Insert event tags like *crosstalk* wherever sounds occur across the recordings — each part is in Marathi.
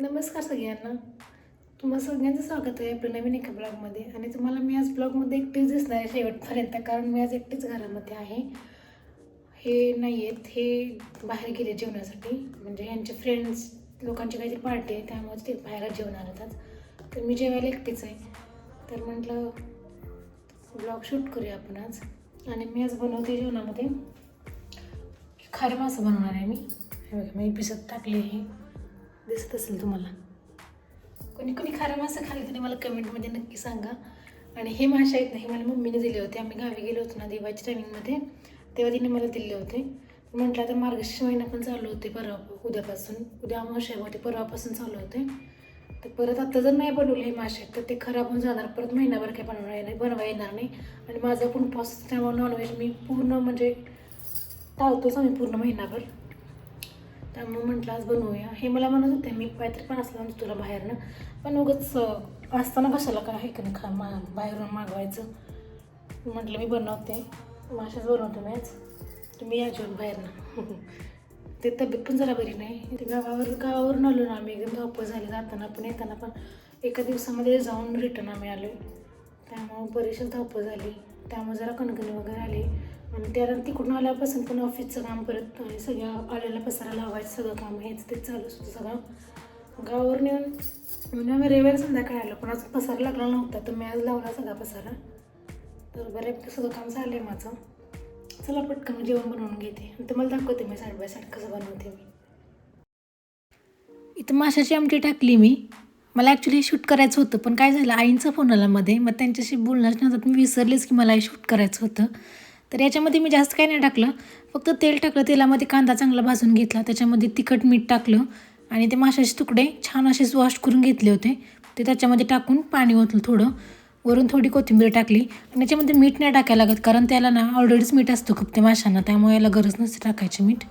नमस्कार सगळ्यांना. तुम्हा सगळ्यांचं स्वागत आहे आपल्या नवीन एका ब्लॉगमध्ये. आणि तुम्हाला मी आज ब्लॉगमध्ये एकटीच दिसणार आहे शेवटपर्यंत कारण मी आज एकटीच घरामध्ये आहे. हे नाही आहेत हे बाहेर गेले जेवणासाठी. म्हणजे यांचे फ्रेंड्स लोकांची काहीतरी पार्टी आहे त्यामुळे ते बाहेर जेवणार होतात. तर मी जेवायला एकटीच आहे. तर म्हटलं ब्लॉग शूट करूया आपण आज. आणि मी आज बनवते जेवणामध्ये. खारे मासं बनवणार आहे मी. हे बघा मी पिसत टाकले हे दिसत असेल तुम्हाला. कोणी कोणी खारं मासे खाल्ली तरी मला कमेंटमध्ये नक्की सांगा. आणि हे मासे आहेत ना हे मला मम्मीने दिले होते. आम्ही गावी गेलो होतो ना दिवाळीच्या टायमिंगमध्ये तेव्हा तिने मला दिले होते. म्हटलं आता मार्गशीर्ष महिना पण चालू होते परवा उद्यापासून. उद्या अमावश्या होते परवापासून चालू होते. तर परत आता जर नाही बनवले हे मासे तर ते खराब होऊन जाणार. परत महिनाभर काही बनवणार नाही बनवा येणार नाही. आणि माझा पण उपवास त्यामुळे नॉनव्हेज मी पूर्ण म्हणजे टाळतोच आम्ही पूर्ण महिनाभर. त्यामुळे म्हटलं आज बनवूया. हे मला म्हणत होते मी काहीतरी पण असलं म्हणजे तुला बाहेरनं. पण उगाच असताना कशाला काय आहे का नाही खा मा बाहेरून मागवायचं? म्हटलं मी बनवते. माशाच बनवतो मी आज. तुम्ही या जेवण बाहेरनं. *laughs* ते तब्येत पण जरा बरी नाही. ते गावावर गावावरून आलो ना आम्ही एकदम धावपळ झाली. जाताना पण येताना पण एका दिवसामध्ये जाऊन रिटर्न आम्ही आलो त्यामुळं बरीचशी धावपळ झाली. त्यामुळे जरा कणकणी वगैरे आली. आणि त्यानंतर तिकडून आल्यापासून पण ऑफिसचं काम परत आणि सगळ्या आलेल्या पसारा लावायचं सगळं काम हेच ते चालूच होतं सगळं. गावावर नेऊन म्हणजे आम्ही रविवारी संध्याकाळी आलो पण अजून पसारा लागला नव्हता तर मी आज लावला सगळा पसारा. तर बऱ्यापैकी सगळं काम झालं आहे माझं. चला पटकन जेवण बनवून घेते. आणि तुम्हाला दाखवते मी साईड बाय साईड कसं बनवते मी. इथं माशाची आमटी टाकली मी. मला ॲक्च्युली शूट करायचं होतं पण काय झालं आईंचा फोन आला मध्ये. मग त्यांच्याशी बोलण्याच्या नव्हतं मी विसरलेच की मला हे शूट करायचं होतं. तर याच्यामध्ये मी जास्त काही नाही टाकलं. फक्त तेल टाकलं. तेलामध्ये कांदा चांगला भाजून घेतला. त्याच्यामध्ये तिखट मीठ टाकलं. आणि ते माशाचे तुकडे छान असे वॉश करून घेतले होते. ते त्याच्यामध्ये टाकून पाणी ओतलं थोडं. वरून थोडी कोथिंबीर टाकली. आणि याच्यामध्ये मीठ नाही टाकायला लागत. कारण त्याला ना ऑलरेडीच मीठ असतं खूप ते माशांना. त्यामुळे याला गरज नसते टाकायची मीठ.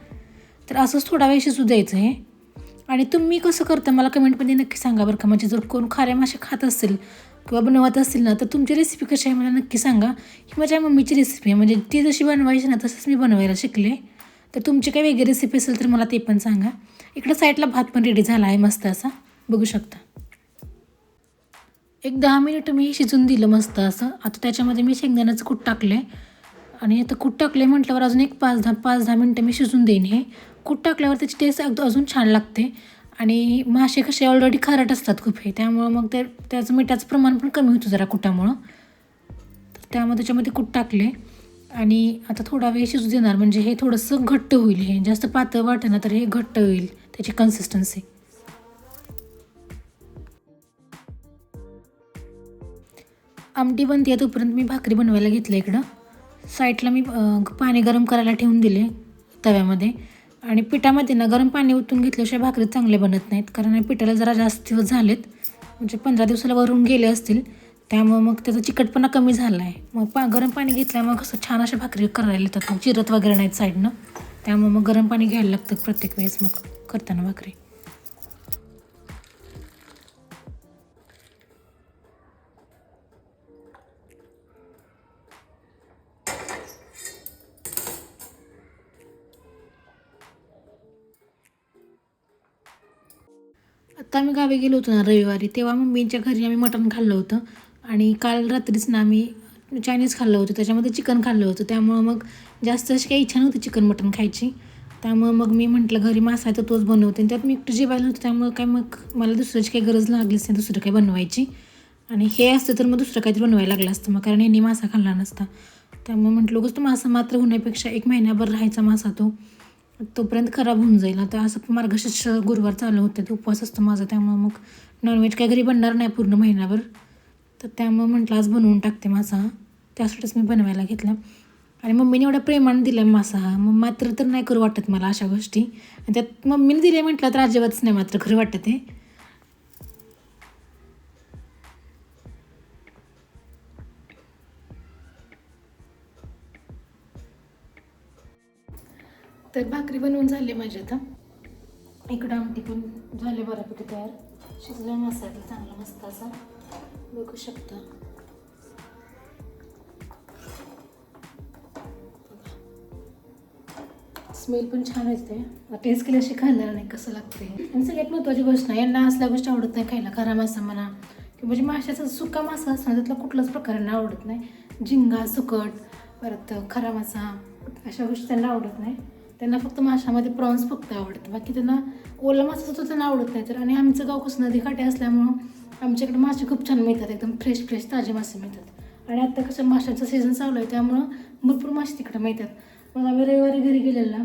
तर असंच थोडा वेळ शिजू द्यायचं हे. आणि तुम्ही कसं करता? मला कमेंटमध्ये नक्की सांगा बरं का. म्हणजे जर कोण खारे मासे खात असेल किंवा बनवत असतील ना तर तुमची रेसिपी कशी आहे मला नक्की सांगा. ही माझ्या मम्मीची रेसिपी आहे. म्हणजे ती जशी बनवायची ना तसंच मी बनवायला शिकले. तर तुमची काही वेगळी रेसिपी असेल तर मला ते पण सांगा. इकडं साईडला भात पण रेडी झाला आहे मस्त असा. बघू शकता. एक दहा मिनिटं मी शिजून दिलं मस्त असं. आता त्याच्यामध्ये मी शेंगदाण्याचं कूट टाकलं आहे आणि आता कूट टाकले म्हटल्यावर अजून एक पाच दहा पाच दहा मिनटं मी शिजून देईन हे. कूट टाकल्यावर त्याची टेस्ट अगदी अजून छान लागते. आणि मासे कसे ऑलरेडी खारट असतात खूप हे त्यामुळं मग ते त्याचं मिठाचं प्रमाण पण कमी होतं जरा कुटामुळं. तर त्यामुळे त्याच्यामध्ये कूट टाकले. आणि आता थोडा वेळ शिजू देणार म्हणजे हे थोडंसं घट्ट होईल हे. जास्त पातळ वाटेना तर हे घट्ट होईल त्याची कन्सिस्टन्सी आमटी बनते तोपर्यंत मी भाकरी बनवायला घेतलं इकडं. साईडला मी पाणी गरम करायला ठेवून दिले तव्यामध्ये. आणि पिठामध्ये ना गरम पाणी ओतून घेतल्याशिवाय भाकरी चांगले बनत नाहीत. कारण पिठाला जरा जास्त दिवस झालेत. म्हणजे पंधरा दिवसाला वरून गेले असतील. त्यामुळं मग त्याचा चिकटपणा कमी झाला आहे. मग पा गरम पाणी घेतल्यामुळं कसं छान अशा भाकरी करायला येतात. मग चिरत वगैरे नाहीत साईडनं. त्यामुळं मग गरम पाणी घ्यायला लागतं प्रत्येक वेळेस मग करताना भाकरी. आत्ता आम्ही गावी गेलो होतो ना रविवारी तेव्हा मम्मीच्या घरी आम्ही मटण खाल्लं होतं. आणि काल रात्रीच ना आम्ही चायनीज खाल्लं होतं त्याच्यामध्ये चिकन खाल्लं होतं. त्यामुळं मग जास्त अशी काही इच्छा नव्हती चिकन मटण खायची. त्यामुळं मग मी म्हटलं घरी मासा आहे तर तोच बनवते. आणि त्यात मी एकटं जेवायला होतं त्यामुळं काय मग मला दुसऱ्याची काही गरज लागलीच नाही दुसरं काही बनवायची. आणि हे असतं तर मग दुसरं काहीतरी बनवायला लागलं असतं मग कारण यांनी मासा खाल्ला नसता. त्यामुळे म्हटलं उगाच तो मासा मात्र होण्यापेक्षा एक महिन्याभर राहायचा मासा तो. तोपर्यंत खराब होऊन जाईल. आता असं मार्गशीर्ष गुरुवार चालू होते ते उपवास असतो माझा त्यामुळं मग नॉनव्हेज काही घरी बनणार नाही पूर्ण महिनाभर. तर त्यामुळं म्हटलं आज बनवून टाकते मासा. हा त्यासाठीच मी बनवायला घेतला. आणि मम्मीने एवढ्या प्रेमाने दिला मासा. हा मग मात्र तर नाही करू वाटत मला अशा गोष्टी. आणि त्यात मम्मीने दिले म्हटलं तर अजिबातच नाही मात्र खरं वाटत आहे तर भाकरी बनवून झाली माझी आता. इकडं आमटी पण झाले बऱ्यापैकी तयार. शिजला मसाला चांगला मस्त असा. बघू शकता. स्मेल पण छान असते टेस्ट केल्याशी खाणार नाही कसं लागते आणि सगळ्यात महत्त्वाची गोष्ट नाही यांना असल्या गोष्टी आवडत नाही खायला खरा मासा म्हणा. किंवा म्हणजे माशाचा सुका मासा असणार त्यातला कुठलाच प्रकार यांना आवडत नाही. झिंगा सुकट परत खरा मासा अशा गोष्टी त्यांना आवडत नाही. त्यांना फक्त माशामध्ये प्रॉन्स फक्त आवडतं. बाकी त्यांना ओला मासा सुद्धा त्यांना आवडत नाही. तर आणि आमचं गाव कसं नदीकाठी असल्यामुळं आमच्याकडे मासे खूप छान मिळतात. एकदम फ्रेश फ्रेश ताजे मासे मिळतात. आणि आता कसं माशांचा सीझन चालू आहे त्यामुळं भरपूर मासे तिकडे मिळतात. मग आम्ही रविवारी घरी गेलेला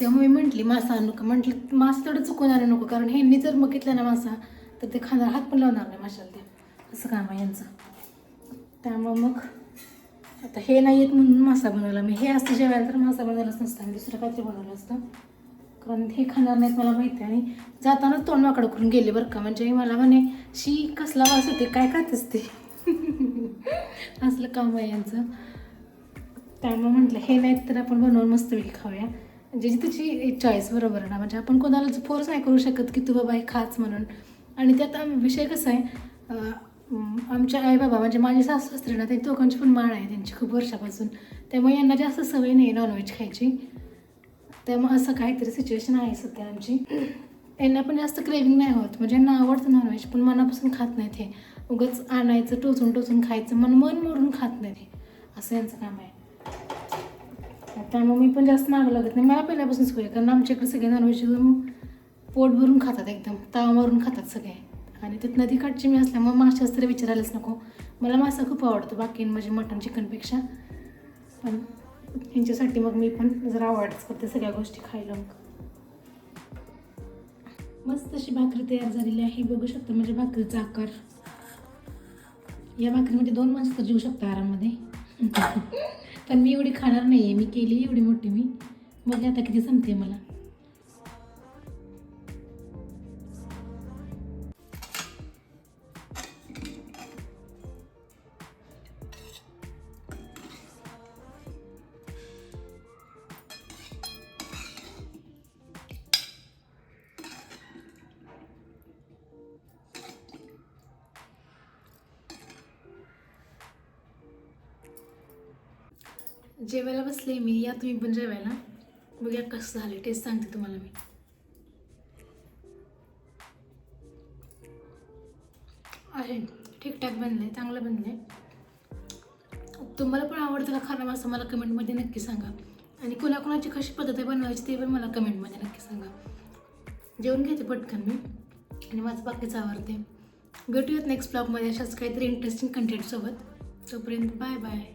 तेव्हा मी म्हटली मासा आणू का? म्हटलं मासा तेवढं चुकवणार नको कारण ह्यांनी जर बघितलं ना मासा तर ते खाणार हात पण लावणार नाही माशाला ते. असं काम आहे यांचं. त्यामुळं मग आता हे नाही येत म्हणून मासा बनवला. मी हे असतं जेवायला तर मासा बनवलाच नसतं मी दुसरं काहीतरी बनवलं असतं. कारण हे खाणार नाहीत मला माहिती आहे. आणि जातानाच तोंड वाकडं करून गेले बरं का. म्हणजे मला म्हणे शी कसला वास होते काय खातेस ते *laughs* असलं काम आहे यांचं. त्यामुळे म्हटलं हे नाहीत तर आपण बनवून मस्तपैकी खाऊया. म्हणजे त्याची चॉईस बरोबर आहे ना. म्हणजे आपण कोणाला फोर्स नाही करू शकत की तू बाबा हे खाच म्हणून. आणि त्यात विषय कसा आहे आमच्या आई बाबा म्हणजे माझे सासू सासरे ना ते दोघांची पण माळ आहे त्यांची खूप वर्षापासून. त्यामुळे यांना जास्त सवय नाही नॉनव्हेज खायची. त्यामुळे असं काहीतरी सिच्युएशन आहे सध्या आमची. यांना पण जास्त क्रेविंग नाही होत. म्हणजे यांना आवडतं नॉनव्हेज पण मनापासून खात नाहीत हे. उगाच आणायचं टोचून टोचून खायचं मन मन मोडून खात नाहीत हे. असं यांचं काम आहे. त्यामुळे मी पण जास्त मागं लागत नाही. मला पहिल्यापासून सोय कारण आमच्याकडे सगळे नॉनव्हेज एकदम पोट भरून खातात एकदम. ताव मारून खातात सगळे. आणि त्यात नदीकाठची मी असल्यामुळे माशाच तरी विचारायलाच नको. मला मासा खूप आवडतो बाकी म्हणजे मटन चिकनपेक्षा पण यांच्यासाठी मग मी पण जरा अवॉइडच करते सगळ्या गोष्टी खायला मग. मस्त अशी भाकरी तयार झालेली आहे. बघू शकता म्हणजे भाकरीचा आकार. या भाकरीमध्ये दोन माणसं तर जेवू शकता आराममध्ये. *laughs* पण मी एवढी खाणार नाही आहे मी केली एवढी मोठी मी. बघ आता किती संपते मला. जेवायला बसले मी. या तुम्ही पण जेवायला. बघूया कसं झालं टेस्ट सांगते तुम्हाला मी. आहे. ठीकठाक बनलं आहे चांगलं बनलं आहे तुम्हाला पण आवडतं का खाणं असं मला कमेंटमध्ये नक्की सांगा. आणि कोणाकोणाची कशी पद्धत आहे बनवायची ते पण मला कमेंटमध्ये नक्की सांगा. जेवण घेते पटकन मी. आणि माझं बाकीचं आवडते भेटूयात नेक्स्ट ब्लॉगमध्ये अशाच काहीतरी इंटरेस्टिंग कंटेंटसोबत तोपर्यंत बाय बाय